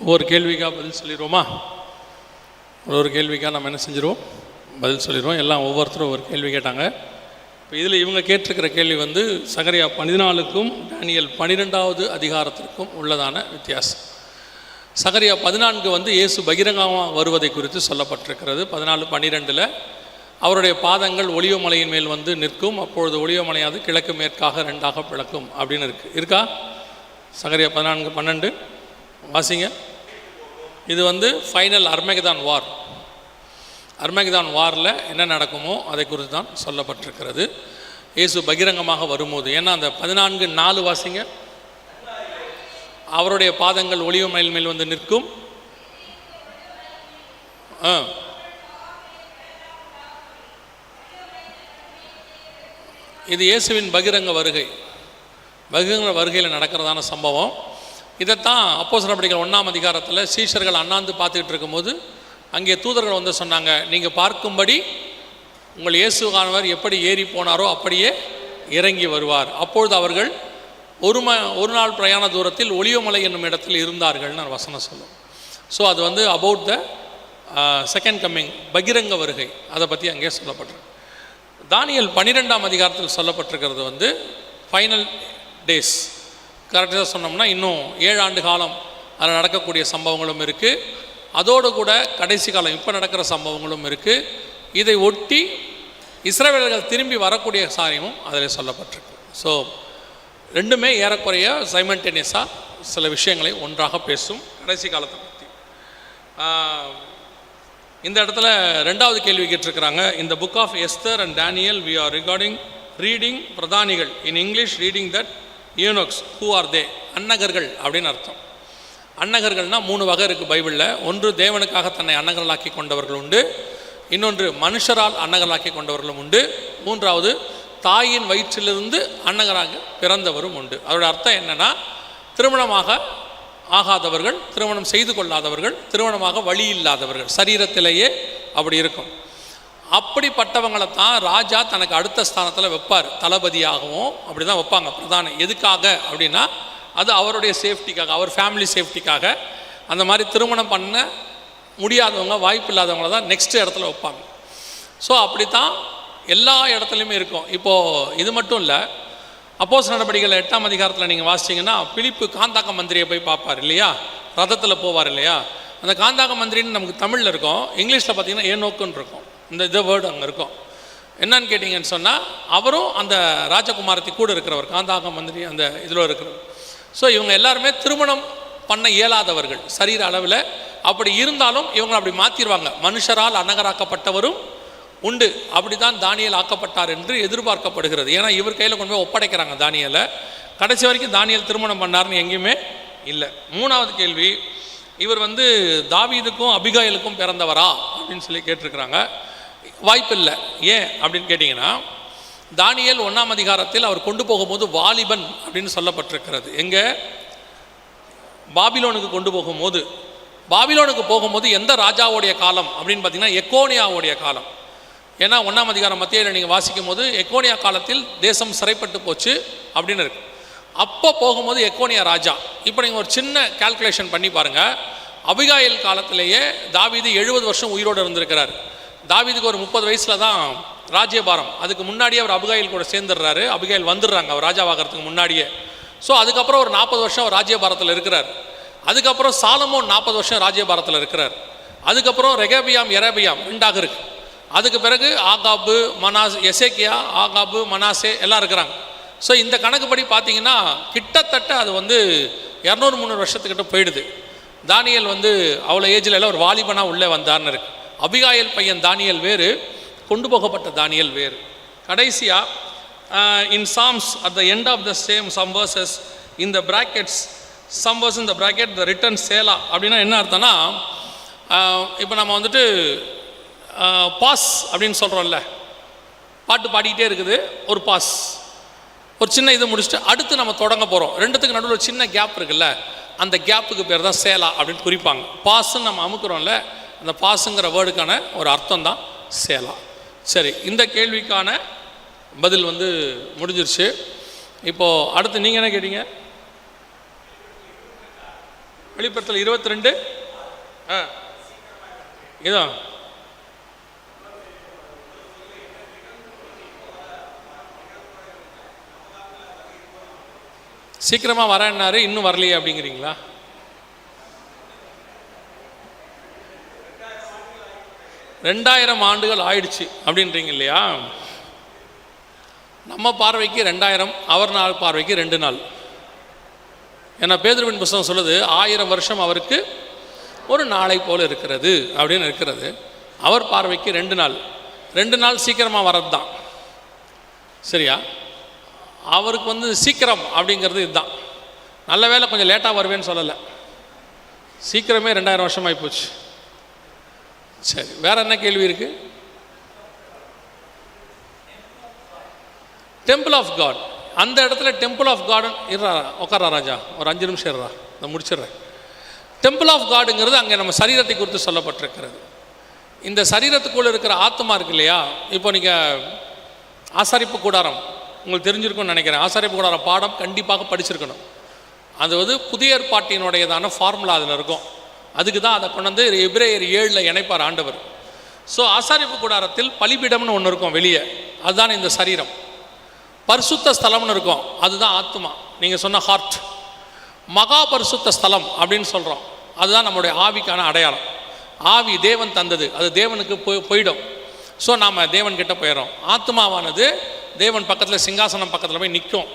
ஒவ்வொரு கேள்விக்காக பதில் சொல்லிடுவோமா? ஒரு கேள்விக்காக நம்ம என்ன செஞ்சிருவோம்? பதில் சொல்லிடுவோம். எல்லாம் ஒவ்வொருத்தரும் ஒவ்வொரு கேள்வி கேட்டாங்க. இப்போ இதில் இவங்க கேட்டிருக்கிற கேள்வி வந்து சகரியா பதினாலுக்கும் டேனியல் பன்னிரெண்டாவது அதிகாரத்திற்கும் உள்ளதான வித்தியாசம். சகரியா பதினான்கு வந்து இயேசு பகிரங்கமாக வருவதை குறித்து சொல்லப்பட்டிருக்கிறது. பதினாலு பன்னிரெண்டில் அவருடைய பாதங்கள் ஒளியமலையின் மேல் வந்து நிற்கும். அப்பொழுது ஒளிவமலையாது கிழக்கு மேற்காக ரெண்டாக பிளக்கும் அப்படின்னு இருக்குது இருக்கா? சகரியா பதினான்கு பன்னெண்டு. வாசிங்க. இது வந்து ஃபைனல் அர்மேகதான் வார் அர்மேகதான் வாரில் என்ன நடக்குமோ அதை குறித்து தான் சொல்லப்பட்டிருக்கிறது. இயேசு பகிரங்கமாக வரும்போது ஏன்னா அந்த பதினான்கு நாலு வாசிங்க? அவருடைய பாதங்கள் ஒளிவு மயில் மேல் வந்து நிற்கும். இது இயேசுவின் பகிரங்க வருகை. பகிரங்க வருகையில் நடக்கிறதான சம்பவம். இதைத்தான் அப்போஸ் நடவடிக்கைகள் ஒன்றாம் அதிகாரத்தில் சீஷர்கள் அண்ணாந்து பார்த்துக்கிட்டு இருக்கும்போது அங்கே தூதர்கள் வந்து சொன்னாங்க நீங்கள் பார்க்கும்படி உங்கள் இயேசுகானவர் எப்படி ஏறி போனாரோ அப்படியே இறங்கி வருவார். அப்பொழுது அவர்கள் ஒரு ம ஒரு நாள் பிரயாண தூரத்தில் ஒளியமலை என்னும் இடத்தில் இருந்தார்கள்னு வசனம் சொல்லும். ஸோ அது வந்து அபவுட் த செகண்ட் கம்மிங் பகிரங்க வருகை. அதை பற்றி அங்கே சொல்லப்பட்டிருக்கு. தானியல் பன்னிரெண்டாம் அதிகாரத்தில் சொல்லப்பட்டிருக்கிறது வந்து ஃபைனல் டேஸ் கரெக்டாக சொன்னோம்னா இன்னும் ஏழு ஆண்டு காலம் அதில் நடக்கக்கூடிய சம்பவங்களும் இருக்குது அதோடு கூட கடைசி காலம் இப்போ நடக்கிற சம்பவங்களும் இருக்குது இதை ஒட்டி இஸ்ரேவேலர்கள் திரும்பி வரக்கூடிய சாரியமும் அதில் சொல்லப்பட்டிருக்கு. ஸோ ரெண்டுமே ஏறக்குறைய சைமன்டேனியஸாக சில விஷயங்களை ஒன்றாக பேசும் கடைசி காலத்தை பற்றி இந்த இடத்துல ரெண்டாவது கேள்வி கேட்டிருக்கிறாங்க. இந்த book of Esther and Daniel we are regarding reading பிரதானிகள். In English reading that eunuchs who are they அன்னகர்கள் அப்படின்னு அர்த்தம். அன்னகர்கள்னால் மூணு வகை இருக்குது பைபிளில். ஒன்று தேவனுக்காக தன்னை அன்னகர்களாக்கி கொண்டவர்கள் உண்டு. இன்னொன்று மனுஷரால் அன்னகர்களாக்கி கொண்டவர்களும் உண்டு. மூன்றாவது தாயின் வயிற்றிலிருந்து அன்னகராக பிறந்தவரும் உண்டு. அதோட அர்த்தம் என்னென்னா திருமணமாக ஆகாதவர்கள் திருமணம் செய்து கொள்ளாதவர்கள் திருமணமாக வழி இல்லாதவர்கள் சரீரத்திலேயே அப்படி இருக்கும். அப்படிப்பட்டவங்களை தான் ராஜா தனக்கு அடுத்த ஸ்தானத்தில் வைப்பார். தளபதியாகவும் அப்படி தான் வைப்பாங்க பிரதான எதுக்காக அப்படின்னா அது அவருடைய சேஃப்டிக்காக அவர் ஃபேமிலி சேஃப்டிக்காக. அந்த மாதிரி திருமணம் பண்ண முடியாதவங்க வாய்ப்பு இல்லாதவங்கள தான் நெக்ஸ்ட் இடத்துல வைப்பாங்க. ஸோ அப்படி தான் எல்லா இடத்துலையுமே இருக்கும். இப்போது இது மட்டும் இல்லை அப்போஸ் நடவடிக்கைகள் எட்டாம் அதிகாரத்தில் நீங்கள் வாசிச்சிங்கன்னா பிலிப்பு காந்தாக்க மந்திரியை போய் பார்ப்பார் இல்லையா? ரதத்தில் போவார் இல்லையா? அந்த காந்தாக்க மந்திரின்னு நமக்கு தமிழில் இருக்கும். இங்கிலீஷில் பார்த்தீங்கன்னா ஏனோக்குன்னு இருக்கும். இந்த இது வேர்டு அங்கே இருக்கும். என்னன்னு கேட்டிங்கன்னு சொன்னால் அவரும் அந்த ராஜகுமாரத்தி கூட இருக்கிறவர் காந்தாகம் மந்திரி அந்த இதில் இருக்கிறவர். ஸோ இவங்க எல்லாருமே திருமணம் பண்ண இயலாதவர்கள் சரீர அளவில். அப்படி இருந்தாலும் இவங்களை அப்படி மாற்றிடுவாங்க மனுஷரால் அன்னகராக்கப்பட்டவரும் உண்டு. அப்படி தான் தானியல் ஆக்கப்பட்டார் என்று எதிர்பார்க்கப்படுகிறது. ஏன்னா இவர் கையில் கொண்டு போய் ஒப்படைக்கிறாங்க தானியலை. கடைசி வரைக்கும் தானியல் திருமணம் பண்ணார்னு எங்கேயுமே இல்லை. மூணாவது கேள்வி இவர் வந்து தாவீதுக்கும் அபிகாயலுக்கும் பிறந்தவரா? அப்படின்னு சொல்லி கேட்டிருக்கிறாங்க. வாய்ப்பு இல்லை ஏன் அப்படின்னு கேட்டிங்கன்னா தானியல் ஒன்றாம் அதிகாரத்தில் அவர் கொண்டு போகும்போது வாலிபன் அப்படின்னு சொல்லப்பட்டிருக்கிறது. எங்கே? பாபிலோனுக்கு கொண்டு போகும்போது. பாபிலோனுக்கு போகும்போது எந்த ராஜாவோடைய காலம் அப்படின்னு பார்த்தீங்கன்னா எக்கோனியாவுடைய காலம். ஏன்னா ஒன்றாம் அதிகாரம் மத்தியில் நீங்கள் வாசிக்கும் போது எக்கோனியா காலத்தில் தேசம் சிறைப்பட்டு போச்சு அப்படின்னு இருக்கு. அப்போ போகும்போது எக்கோனியா ராஜா. இப்போ நீங்கள் ஒரு சின்ன கால்குலேஷன் பண்ணி பாருங்கள் அபிகாயில் காலத்திலேயே தாவீது எழுபது வருஷம் உயிரோடு இருந்திருக்கிறார். தாவிதுக்கு ஒரு முப்பது வயசில் தான் ராஜ்யபாரம். அதுக்கு முன்னாடியே அவர் அபிகாயில் கூட சேர்ந்துடுறாரு. அபிகாயில் வந்துடுறாங்க அவர் ராஜாவாகிறதுக்கு முன்னாடியே. ஸோ அதுக்கப்புறம் ஒரு நாற்பது வருஷம் அவர் ராஜ்யபாரத்தில் இருக்கிறார். அதுக்கப்புறம் சாலமோன் நாற்பது வருஷம் ராஜ்யபாரத்தில் இருக்கிறார். அதுக்கப்புறம் ரெகபியாம் எரபியாம் ரெண்டாக இருக்குது அதுக்கு பிறகு ஆகாபு மனாஸ் எசேக்கியா ஆகாபு மனாசே எல்லாம் இருக்கிறாங்க. ஸோ இந்த கணக்குப்படி பார்த்தீங்கன்னா கிட்டத்தட்ட அது வந்து இரநூறு முந்நூறு வருஷத்துக்கிட்ட போயிடுது. தானியல் வந்து அவ்வளோ ஏஜில் எல்லாம் ஒரு வாலிபனாக உள்ளே வந்தார்னு இருக்குது அபிகாயல் பையன் தானியல் வேறு கொண்டு போகப்பட்ட தானியல் வேறு. கடைசியாக in Psalms at the end of the same some verses இந்த பிராக்கெட்ஸ் சம் வர்ஸ் இந்த பிராக்கெட் த ரிட்டர்ன் சேலா அப்படின்னா என்ன அர்த்தம்னா இப்போ நம்ம வந்துட்டு பாஸ் அப்படின்னு சொல்கிறோம்ல பாட்டு பாடிக்கிட்டே இருக்குது ஒரு பாஸ் ஒரு சின்ன இது முடிச்சுட்டு அடுத்து நம்ம தொடங்க போகிறோம் ரெண்டுத்துக்கு நடுவில் ஒரு சின்ன கேப் இருக்குல்ல அந்த கேப்புக்கு பேர் தான் சேலா அப்படின்னு குறிப்பாங்க. பாஸ்ன்னு நம்ம அமுக்குறோம்ல அந்த பாஸுங்கிற வேர்டுக்கான ஒரு அர்த்தம் தான் சேலா. சரி இந்த கேள்விக்கான பதில் வந்து முடிஞ்சிருச்சு. இப்போது அடுத்து நீங்கள் என்ன கேட்டீங்க? வெளிப்புறத்தில் இருபத்தி ரெண்டு ஆ. இதான் சீக்கிரமாக வரேன்னாரு இன்னும் வரலையே அப்படிங்கிறீங்களா? ரெண்டாயிரம் ஆண்டுகள் ஆயிடுச்சு அப்படின்றீங்க இல்லையா? நம்ம பார்வைக்கு ரெண்டாயிரம் அவர் நாள் பார்வைக்கு ரெண்டு நாள். ஏன்னா பேதுருவின் புஸ்தகம் சொல்லுது ஆயிரம் வருஷம் அவருக்கு ஒரு நாளை போல் இருக்கிறது அப்படின்னு இருக்கிறது. அவர் பார்வைக்கு ரெண்டு நாள். ரெண்டு நாள் சீக்கிரமாக வர்றது தான் சரியா? அவருக்கு வந்து சீக்கிரம் அப்படிங்கிறது இதுதான். நல்ல வேளை கொஞ்சம் லேட்டாக வருவேன்னு சொல்லலை. சீக்கிரமே ரெண்டாயிரம் வருஷம் ஆகிப்போச்சு சரி வேற என்ன கேள்வி இருக்கு? டெம்பிள் ஆஃப் காட் அந்த இடத்துல டெம்பிள் ஆஃப் காடன் இருறா உட்காரா ராஜா. ஒரு அஞ்சு நிமிஷம் இருறா. நான் முடிச்சிடுறேன். டெம்பிள் ஆஃப் காடுங்கிறது அங்கே நம்ம சரீரத்தை குறித்து சொல்லப்பட்டிருக்கிறது. இந்த சரீரத்துக்குள்ளே இருக்கிற ஆத்மா இருக்கு இல்லையா? இப்போ நீங்கள் ஆசாரிப்பு கூடாரம் உங்களுக்கு தெரிஞ்சிருக்கும்னு நினைக்கிறேன். ஆசாரிப்பு கூடாரம் பாடம் கண்டிப்பாக படிச்சிருக்கணும். அது வந்து புதிய ஏற்பாட்டினுடையதான ஃபார்முலா அதில் இருக்கும். அதுக்கு தான் அதை கொண்டு வந்து எபிரேயர் ஏழில் இணைப்பார் ஆண்டவர். ஸோ ஆசாரிப்பு கூடாரத்தில் பலிபீடம்னு ஒன்று இருக்கும் வெளியே. அதுதான் இந்த சரீரம். பரிசுத்த ஸ்தலம்னு இருக்கும். அதுதான் ஆத்மா நீங்கள் சொன்ன ஹார்ட் மகா பரிசுத்த ஸ்தலம் அப்படின்னு சொல்கிறோம் அதுதான் நம்முடைய ஆவிக்கான அடையாளம். ஆவி தேவன் தந்தது. அது தேவனுக்கு போய் போயிடும். ஸோ நாம் தேவன்கிட்ட போயிடும் ஆத்மாவானது தேவன் பக்கத்தில் சிங்காசனம் பக்கத்தில் போய் நிற்கும்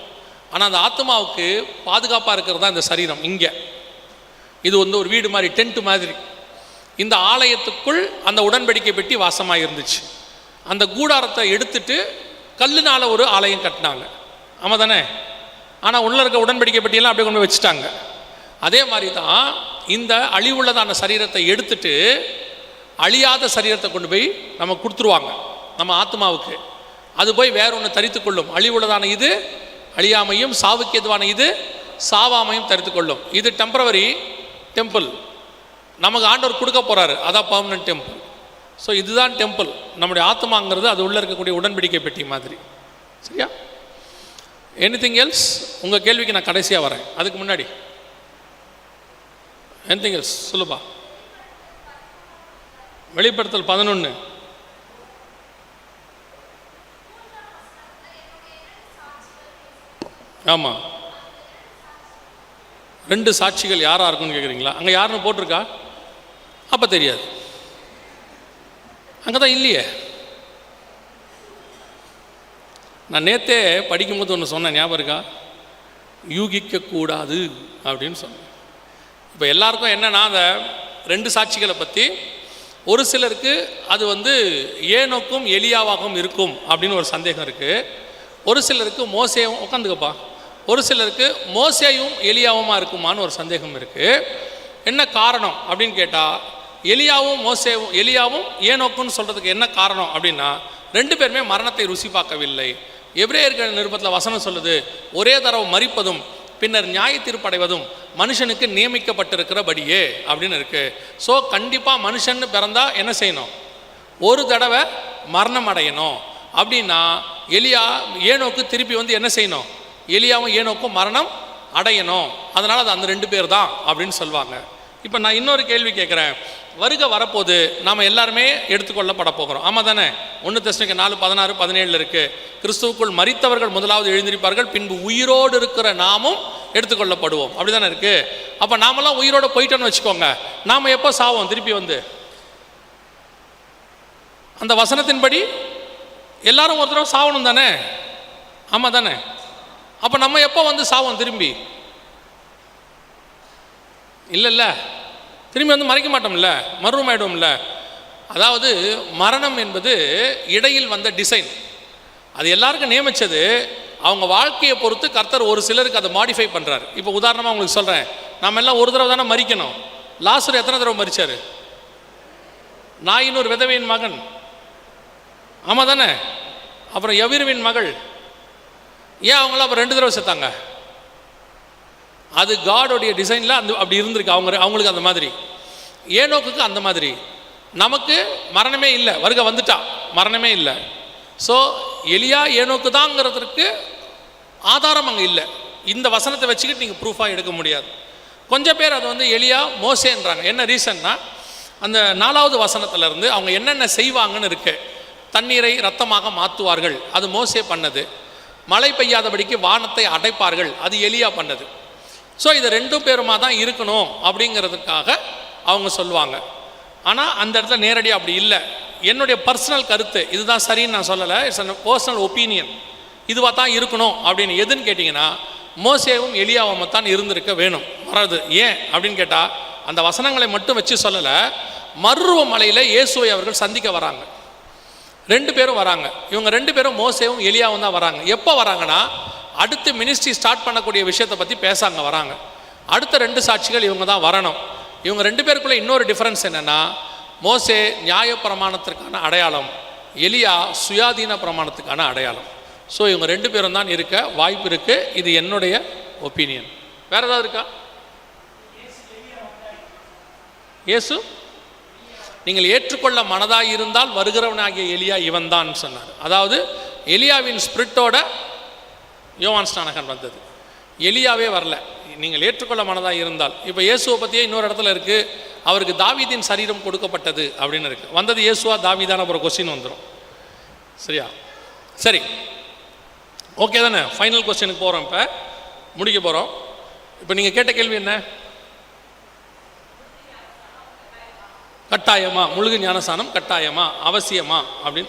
ஆனால் அந்த ஆத்மாவுக்கு பாதுகாப்பாக இருக்கிறது தான் இந்த சரீரம். இங்கே. இது வந்து ஒரு வீடு மாதிரி டென்ட் மாதிரி. இந்த ஆலயத்துக்குள் அந்த உடன்படிக்கை பெட்டி வாசமாக இருந்துச்சு. அந்த கூடாரத்தை எடுத்துட்டு கல்லுனால ஒரு ஆலயம் கட்டினாங்க. ஆமாம் தானே? ஆனால் உள்ள இருக்க உடன்படிக்கை பெட்டியெல்லாம் அப்படியே கொண்டு வச்சுட்டாங்க. அதே மாதிரி தான் இந்த அழிவுள்ளதான சரீரத்தை எடுத்துட்டு அழியாத சரீரத்தை கொண்டு போய் நம்ம கொடுத்துருவாங்க நம்ம ஆத்மாவுக்கு அது போய் வேற ஒன்று தரித்து கொள்ளும். அழிவுள்ளதான இது அழியாமையும் சாவுக்கு எதுவான இது சாவாமையும் தரித்து கொள்ளும். இது டெம்பரவரி டெம்பிள் நமக்கு ஆண்டவர் கொடுக்க போகிறாரு அதான் பர்மனன்ட் டெம்பிள் ஸோ இதுதான் டெம்பிள் நம்முடைய ஆத்மாங்கிறது அது உள்ளே இருக்கக்கூடிய உடன்படிக்கை பெட்டி மாதிரி. சரியா? எனிதிங் எல்ஸ் உங்கள் கேள்விக்கு நான் கடைசியாக வரேன். அதுக்கு முன்னாடி. எனிதிங் எல்ஸ் சொல்லுப்பா. வெளிப்படுத்தல் பதினொன்று ஆமாம் ரெண்டு சாட்சிகள் யாராக இருக்குன்னு கேட்குறீங்களா அங்கே யாருன்னு போட்டிருக்கா? அப்போ தெரியாது. அங்கே தான் இல்லையே. நான் நேத்தே படிக்கும்போது ஒன்று சொன்னேன் ஞாபகம் இருக்கா? யூகிக்கக்கூடாது அப்படின்னு சொன்னேன். இப்போ எல்லாருக்கும் என்னன்னா அந்த ரெண்டு சாட்சிகளை பற்றி ஒரு சிலருக்கு அது வந்து ஏனோக்கும் எளியாவாகவும் இருக்கும் அப்படின்னு ஒரு சந்தேகம் இருக்குது ஒரு சிலருக்கு மோசேவும் உட்காந்துக்கப்பா ஒரு சிலருக்கு மோசையும் எலியாவுமா இருக்குமான்னு ஒரு சந்தேகம் இருக்குது என்ன காரணம் அப்படின்னு கேட்டால் எலியாவும் மோசேவும் எலியாவும் ஏனோக்குன்னு சொல்கிறதுக்கு என்ன காரணம் அப்படின்னா ரெண்டு பேருமே மரணத்தை ருசி பார்க்கவில்லை. எபிரேயர்கள் நிருபத்தில் வசனம் சொல்லுது ஒரே தடவை மறிப்பதும் பின்னர் நியாய தீர்ப்படைவதும் மனுஷனுக்கு நியமிக்கப்பட்டிருக்கிறபடியே அப்படின்னு இருக்குது ஸோ கண்டிப்பாக மனுஷன்னு பிறந்தால் என்ன செய்யணும்? ஒரு தடவை மரணம் அடையணும். அப்படின்னா எலியா ஏனோக்கு திருப்பி வந்து என்ன செய்யணும்? எலியாவும் ஏனோக்கும் மரணம் அடையணும். அதனால் அது அந்த ரெண்டு பேர் தான் அப்படின்னு சொல்லுவாங்க இப்போ நான் இன்னொரு கேள்வி கேட்குறேன் வருக வரப்போது நாம் எல்லாருமே எடுத்துக்கொள்ளப்பட போகிறோம். ஆமாம் தானே? ஒன்று தசனிக்க நாலு பதினாறு பதினேழில் இருக்குது கிறிஸ்துவுக்குள் மரித்தவர்கள் முதலாவது எழுந்திருப்பார்கள். பின்பு உயிரோடு இருக்கிற நாமும் எடுத்துக்கொள்ளப்படுவோம். அப்படி தானே இருக்குது அப்போ நாமெல்லாம் உயிரோடு போயிட்டோன்னு வச்சுக்கோங்க. நாம் எப்போ சாவோம்? திருப்பி வந்து. அந்த வசனத்தின்படி எல்லாரும் ஒருத்தரும் சாகணும் சாவணும் தானே? ஆமாம் தானே? அப்போ நம்ம எப்போ வந்து சாவோம் திரும்பி? இல்லை இல்லை திரும்பி வந்து மறைக்க மாட்டோம்ல. மர்வம் ஆகிடும்ல அதாவது மரணம் என்பது இடையில் வந்த டிசைன் அது எல்லாருக்கும் நியமித்தது அவங்க வாழ்க்கையை பொறுத்து கர்த்தர் ஒரு சிலருக்கு அதை மாடிஃபை பண்ணுறார் இப்போ உதாரணமாக உங்களுக்கு சொல்கிறேன் நம்ம எல்லாம் ஒரு தடவை தானே மறிக்கணும். லாஸ்டர் எத்தனை தடவை மறிச்சாரு? நாயின் ஒரு விதவையின் மகன். ஆமாம் தானே அப்புறம் எவிர்வின் மகள். ஏன் அவங்களாம் அப்போ ரெண்டு தடவை செத்தாங்க அது காடோடைய டிசைனில் அந்த அப்படி இருந்திருக்கு. அவங்க அவங்களுக்கு அந்த மாதிரி. ஏனோக்குக்கு அந்த மாதிரி. நமக்கு மரணமே இல்லை. வருக வந்துட்டா. மரணமே இல்லை. ஸோ எலியா ஏனோக்கு தாங்கிறதுக்கு ஆதாரம் அங்கே இல்லை. இந்த வசனத்தை வச்சுக்கிட்டு நீங்கள் ப்ரூஃபாக எடுக்க முடியாது. கொஞ்சம் பேர் அது வந்து எலியா மோசேன்றாங்க. என்ன ரீசன்னா அந்த நாலாவது வசனத்திலேருந்து அவங்க என்னென்ன செய்வாங்கன்னு இருக்கு. தண்ணீரை ரத்தமாக மாற்றுவார்கள் அது மோசே பண்ணது. மழை பெய்யாதபடிக்கு வானத்தை அடைப்பார்கள். அது எலியா பண்ணது. ஸோ இது ரெண்டும் பேருமா தான் இருக்கணும் அப்படிங்கிறதுக்காக அவங்க சொல்லுவாங்க. ஆனால் அந்த இடத்துல நேரடியாக அப்படி இல்லை. என்னுடைய பர்சனல் கருத்து இதுதான் சரின்னு நான் சொல்லலை. இட்ஸ் அன் பர்சனல் ஒப்பீனியன் இதுவாக தான் இருக்கணும் அப்படின்னு எதுன்னு கேட்டிங்கன்னா மோசேவும் எலியாவும் தான் இருந்திருக்க வேணும். வராது. ஏன் அப்படின்னு கேட்டால் அந்த வசனங்களை மட்டும் வச்சு சொல்லலை. மருவ மலையில் இயேசுவை அவர்கள் சந்திக்க வராங்க. ரெண்டு பேரும் வராங்க. இவங்க ரெண்டு பேரும் மோசேவும் எலியாவும் தான் வராங்க. எப்போ வராங்கன்னா அடுத்து மினிஸ்ட்ரி ஸ்டார்ட் பண்ணக்கூடிய விஷயத்தை பற்றி பேசாங்க வராங்க. அடுத்த ரெண்டு சாட்சிகள் இவங்க தான் வரணும். இவங்க ரெண்டு பேருக்குள்ள இன்னொரு டிஃப்ரென்ஸ் என்னென்னா மோசே நியாய பிரமாணத்திற்கான அடையாளம் எலியா சுயாதீன பிரமாணத்துக்கான அடையாளம். ஸோ இவங்க ரெண்டு பேரும் தான் இருக்க வாய்ப்பு இருக்குது இது என்னுடைய ஒப்பீனியன் வேறு ஏதாவது இருக்கா? இயேசு நீங்கள் ஏற்றுக்கொள்ள மனதாக இருந்தால் வருகிறவனாகிய எலியா இவன் தான் சொன்னார். அதாவது எலியாவின் ஸ்பிரிட்டோட யோவான் ஸ்நானகன் வந்தது. எலியாவே வரல. நீங்கள் ஏற்றுக்கொள்ள மனதாக இருந்தால். இப்போ இயேசுவை பற்றியே இன்னொரு இடத்துல இருக்குது அவருக்கு தாவிதின் சரீரம் கொடுக்கப்பட்டது அப்படின்னு இருக்குது வந்தது இயேசுவா தாவிதான அப்புறம் கொஸ்டின் வந்துடும் சரியா? சரி. ஓகே தானே? ஃபைனல் கொஸ்டினுக்கு போகிறோம் இப்போ. முடிக்க போகிறோம் இப்போ நீங்கள் கேட்ட கேள்வி என்ன? கட்டாயமா? முழுகு ஞானசானம் கட்டாயமா? அவசியமா? அப்படின்னு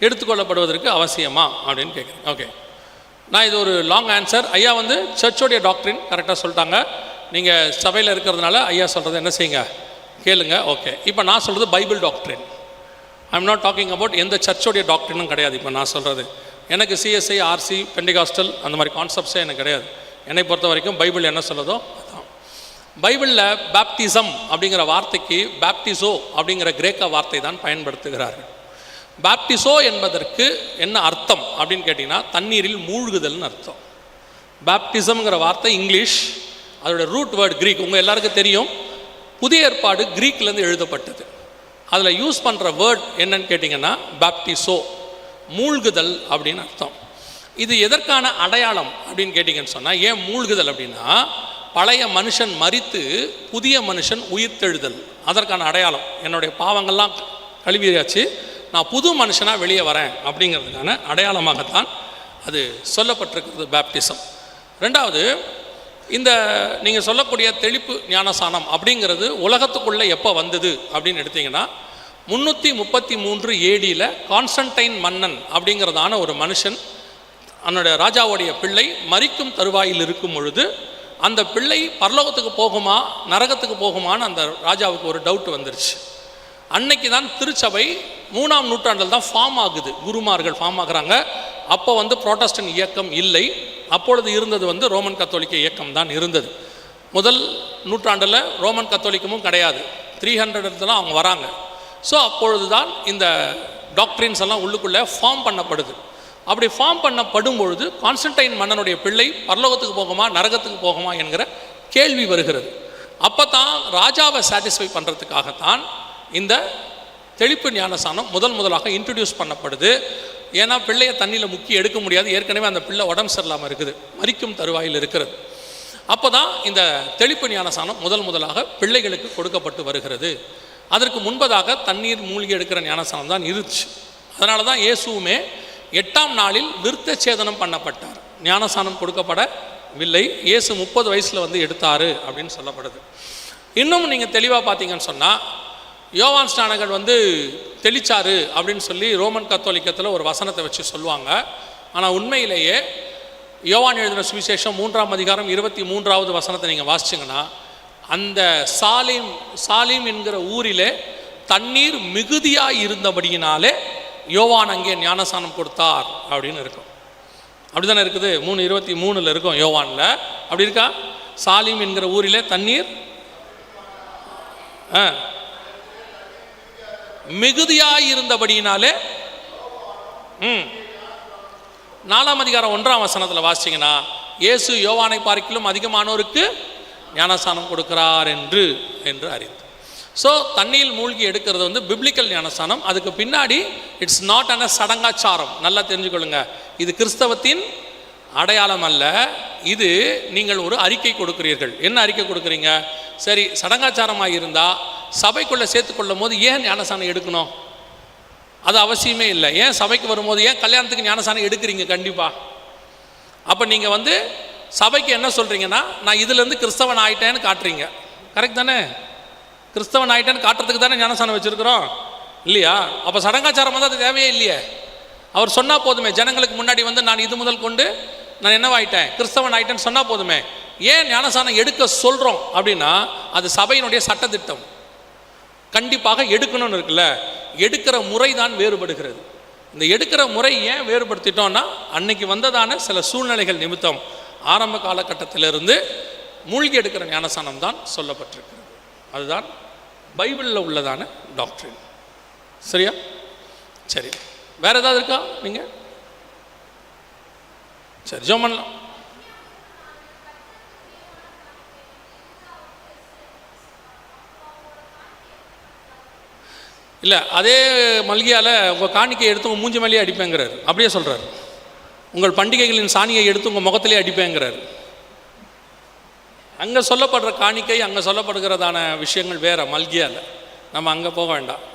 எடுத்துக்கொள்ளப்படுவதற்கு அவசியமா? அப்படின்னு கேட்குறேன் ஓகே நான் இது ஒரு லாங் ஆன்சர் ஐயா வந்து சர்ச்சோடைய டாக்டரின் கரெக்டாக சொல்லிட்டாங்க. நீங்கள் சபையில் இருக்கிறதுனால ஐயா சொல்கிறது என்ன செய்யுங்க? கேளுங்க. ஓகே இப்போ நான் சொல்கிறது பைபிள் டாக்டரின் ஐம் நாட் டாக்கிங் அபவுட் எந்த சர்ச்சோடைய டாக்டரினும் கிடையாது. இப்போ நான் சொல்கிறது எனக்கு சிஎஸ்ஐ ஆர்சி பெண்டிகாஸ்டல் அந்த மாதிரி கான்செப்ட்ஸே எனக்கு கிடையாது. என்னை பொறுத்த வரைக்கும் பைபிள் என்ன சொல்லுதோ பைபிளில் பேப்டிசம் அப்படிங்கிற வார்த்தைக்கு பேப்டிசோ அப்படிங்கிற கிரேக்க வார்த்தை தான் பயன்படுத்துகிறார்கள். பேப்டிசோ என்பதற்கு என்ன அர்த்தம் அப்படின்னு கேட்டிங்கன்னா தண்ணீரில் மூழ்குதல்னு அர்த்தம். பேப்டிசம்ங்கிற வார்த்தை இங்கிலீஷ் அதோட ரூட் வேர்டு கிரீக் உங்கள் எல்லாருக்கும் தெரியும். புதிய ஏற்பாடு கிரீக்லேருந்து எழுதப்பட்டது. அதில் யூஸ் பண்ணுற வேர்ட் என்னன்னு கேட்டிங்கன்னா பேப்டிசோ மூழ்குதல் அப்படின்னு அர்த்தம். இது எதற்கான அடையாளம் அப்படின்னு கேட்டிங்கன்னு சொன்னால் ஏன் மூழ்குதல் அப்படின்னா பழைய மனுஷன் மறித்து புதிய மனுஷன் உயிர்த்தெழுதல். அதற்கான அடையாளம் என்னுடைய பாவங்கள்லாம் கழுவியாச்சு. நான் புது மனுஷனாக வெளியே வரேன் அப்படிங்கிறதுக்கான அடையாளமாகத்தான் அது சொல்லப்பட்டிருக்கிறது பேப்டிசம் ரெண்டாவது இந்த நீங்கள் சொல்லக்கூடிய தெளிப்பு ஞானசானம் அப்படிங்கிறது உலகத்துக்குள்ளே எப்போ வந்தது அப்படின்னு எடுத்தீங்கன்னா முந்நூற்றி முப்பத்தி மூன்று ஏடியில் கான்ஸ்டன்டைன் மன்னன் அப்படிங்கிறதான ஒரு மனுஷன் அவனுடைய ராஜாவுடைய பிள்ளை மறிக்கும் தருவாயில் இருக்கும் பொழுது அந்த பிள்ளை பரலோகத்துக்கு போகுமா நரகத்துக்கு போகுமான்னு அந்த ராஜாவுக்கு ஒரு டவுட் வந்துருச்சு. அன்னைக்கு தான் திருச்சபை மூணாம் நூற்றாண்டில் தான் ஃபார்ம் ஆகுது. குருமார்கள் ஃபார்ம் ஆகுறாங்க. அப்போ வந்து புரோட்டஸ்டன் இயக்கம் இல்லை. அப்பொழுது இருந்தது வந்து ரோமன் கத்தோலிக்க இயக்கம் தான் இருந்தது. முதல் நூற்றாண்டில் ரோமன் கத்தோலிக்கமும் கிடையாது. த்ரீ ஹண்ட்ரட்லாம் அவங்க வராங்க. ஸோ அப்பொழுது தான் இந்த டாக்டரின்ஸ் எல்லாம் உள்ளுக்குள்ளே ஃபார்ம் பண்ணப்படுது. அப்படி ஃபார்ம் பண்ணப்படும் பொழுது கான்ஸ்டன்டைன் மன்னனுடைய பிள்ளை பரலோகத்துக்கு போகுமா நரகத்துக்கு போகுமா என்கிற கேள்வி வருகிறது. அப்போ தான் ராஜாவை சாட்டிஸ்ஃபை பண்ணுறதுக்காகத்தான் இந்த தெளிப்பு ஞானசானம் முதல் முதலாக இன்ட்ரடியூஸ் பண்ணப்படுது. ஏன்னா பிள்ளையை தண்ணியில் முக்கி எடுக்க முடியாது. ஏற்கனவே அந்த பிள்ளை உடம்பு சரியில்லாமல் இருக்குது. மறிக்கும் தருவாயில் இருக்கிறது. அப்போ தான் இந்த தெளிப்பு ஞானசானம் முதல் முதலாக பிள்ளைகளுக்கு கொடுக்கப்பட்டு வருகிறது. அதற்கு முன்பதாக தண்ணீர் மூழ்கி எடுக்கிற ஞானசானம் தான் இருந்துச்சு. அதனால தான் இயேசுவுமே எட்டாம் நாளில் விருத்த சேதனம் பண்ணப்பட்டார். ஞானசானம் கொடுக்கப்படவில்லை. இயேசு முப்பது வயசில் வந்து எடுத்தார் அப்படின்னு சொல்லப்படுது. இன்னும் நீங்கள் தெளிவாக பார்த்தீங்கன்னு சொன்னால் யோவான் ஸ்நானகர் வந்து தெளிச்சாரு அப்படின்னு சொல்லி ரோமன் கத்தோலிக்கத்தில் ஒரு வசனத்தை வச்சு சொல்லுவாங்க. ஆனால் உண்மையிலேயே யோவான் எழுதின சுவிசேஷம் மூன்றாம் அதிகாரம் இருபத்தி மூன்றாவது வசனத்தை நீங்கள் வாசிச்சிங்கன்னா அந்த சாலிம் சாலிம் என்கிற ஊரிலே தண்ணீர் மிகுதியாக இருந்தபடியினாலே யோவான் அங்கே ஞானசானம் கொடுத்தார் அப்படின்னு இருக்கும். அப்படி தானே இருக்குது? மூணு இருபத்தி மூணில் இருக்கும் யோவானில். அப்படி இருக்கா? சாலிம் என்கிற ஊரிலே தண்ணீர்? ஆ. மிகுதியாய் இருந்தபடியினாலே ம். நாலாம் அதிகாரம் ஒன்றாம் வசனத்தில் வாசிச்சிங்கன்னா இயேசு யோவானை பார்க்கிலும் அதிகமானோருக்கு ஞானஸ்தானம் கொடுக்கிறார் என்று என்று அறிந்து. ஸோ தண்ணியில் மூழ்கி எடுக்கிறது வந்து பிப்ளிக்கல் ஞானஸ்தானம். அதுக்கு பின்னாடி இட்ஸ் நாட் அன் சடங்காச்சாரம். நல்லா தெரிஞ்சுக்கொள்ளுங்க. இது கிறிஸ்தவத்தின் அடையாளம் அல்ல. இது நீங்கள் ஒரு அறிக்கை கொடுக்கிறீர்கள். என்ன அறிக்கை கொடுக்குறீங்க? சரி சடங்காச்சாரமாக இருந்தால் சபைக்குள்ளே சேர்த்துக்கொள்ளும் போது ஏன் ஞானசானம் எடுக்கணும்? அது அவசியமே இல்லை. ஏன் சபைக்கு வரும்போது ஏன் கல்யாணத்துக்கு ஞானசானம் எடுக்கிறீங்க? கண்டிப்பாக அப்போ நீங்கள் வந்து சபைக்கு என்ன சொல்கிறீங்கன்னா நான் இதுலேருந்து கிறிஸ்தவன் ஆயிட்டேன்னு காட்டுறீங்க. கரெக்ட் தானே? கிறிஸ்தவன் ஆயிட்டேன்னு காட்டுறதுக்கு தானே ஞானசானம் வச்சுருக்கிறோம்? இல்லையா? அப்போ சடங்காச்சாரம் வந்து அது தேவையே இல்லையே. அவர் சொன்னால் போதுமே ஜனங்களுக்கு முன்னாடி வந்து நான் இது முதல் கொண்டு நான் என்னவாயிட்டேன்? கிறிஸ்தவன் ஆயிட்டேன்னு சொன்னால் போதுமே. ஏன் ஞானசானம் எடுக்க சொல்கிறோம் அப்படின்னா அது சபையினுடைய சட்டத்திட்டம். கண்டிப்பாக எடுக்கணும்னு இருக்குல்ல? எடுக்கிற முறை தான் வேறுபடுகிறது. இந்த எடுக்கிற முறை ஏன் வேறுபடுத்திட்டோம்னா அன்னைக்கு வந்ததான சில சூழ்நிலைகள் நிமித்தம் ஆரம்ப காலகட்டத்திலிருந்து மூழ்கி எடுக்கிற ஞானசானம் தான் சொல்லப்பட்டிருக்கிறது. அதுதான் பைபிளில் உள்ளதான டாக்டரின் சரியா? சரி. வேறு ஏதாவது இருக்கா நீங்கள் சரி ஜோம் பண்ணலாம். இல்லை அதே மல்கியால் உங்கள் காணிக்கையை எடுத்து உங்கள் மூஞ்சி மேலேயே அடிப்பேங்கிறார். அப்படியே சொல்கிறார் உங்கள் பண்டிகைகளின் சாணியை எடுத்து உங்கள் முகத்திலே அடிப்பேங்கிறார். அங்கே சொல்லப்படுற காணிக்கை அங்கே சொல்லப்படுகிறதான விஷயங்கள் வேறு மல்கியால. நம்ம அங்கே போக வேண்டாம்.